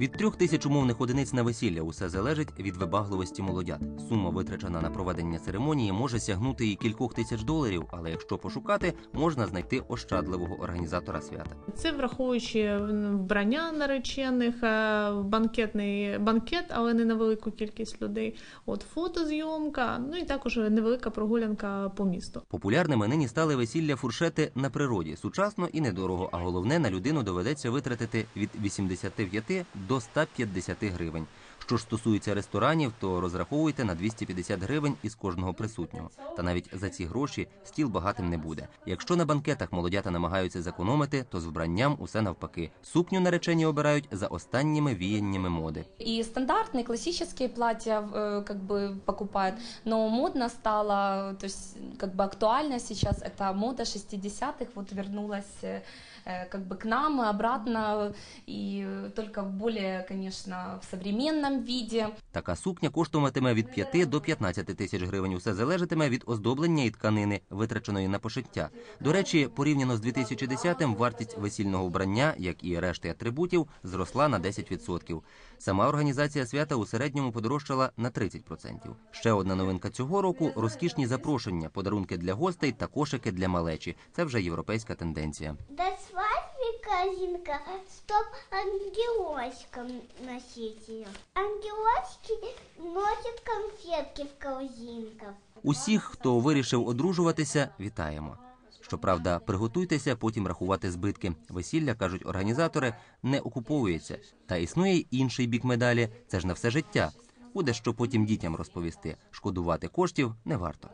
Від трьох тисяч умовних одиниць на весілля усе залежить від вибагливості молодят. Сума, витрачена на проведення церемонії, може сягнути і кількох тисяч доларів, але якщо пошукати, можна знайти ощадливого організатора свята. Це враховуючи вбрання наречених, е, банкетний банкет, але не на велику кількість людей. От фотозйомка, ну і також невелика прогулянка по місту. Популярними нині стали весілля фуршети на природі. Сучасно і недорого, а головне на людину доведеться витратити від 85 до 150 гривень. Що ж стосується ресторанів, то розраховуйте на 250 гривень із кожного присутнього. Та навіть за ці гроші стіл багатим не буде. Якщо на банкетах молодята намагаються зекономити, то з вбранням усе навпаки. Сукню наречені обирають за останніми віяннями моди. И стандартные классические платья э, как бы покупают, но модно стало, то есть как бы актуально сейчас эта мода 60-х вот вернулась э, э, как бы к нам и обратно, и э, только в более, конечно, в современном виде. Така сукня коштуватиме від 5 до 15 тисяч гривень. Усе залежатиме від оздоблення і тканини, витраченої на пошиття. До речі, порівняно з 2010-м вартість весільного вбрання, як і решти атрибутів, зросла на 10%. Сама організація свята у середньому подорожчала на 30%. Ще одна новинка цього року розкішні запрошення, подарунки для гостей та кошики для малечі. Це вже європейська тенденція. Корзинка, чтоб ангелочкам носить ее. Ангелочки носят конфетки в корзинках. Усіх, хто вирішив одружуватися, вітаємо. Щоправда, приготуйтеся потім рахувати збитки. Весілля, кажуть організатори, не окуповується. Та існує й інший бік медалі це ж на все життя. Буде що потім дітям розповісти. Шкодувати коштів не варто.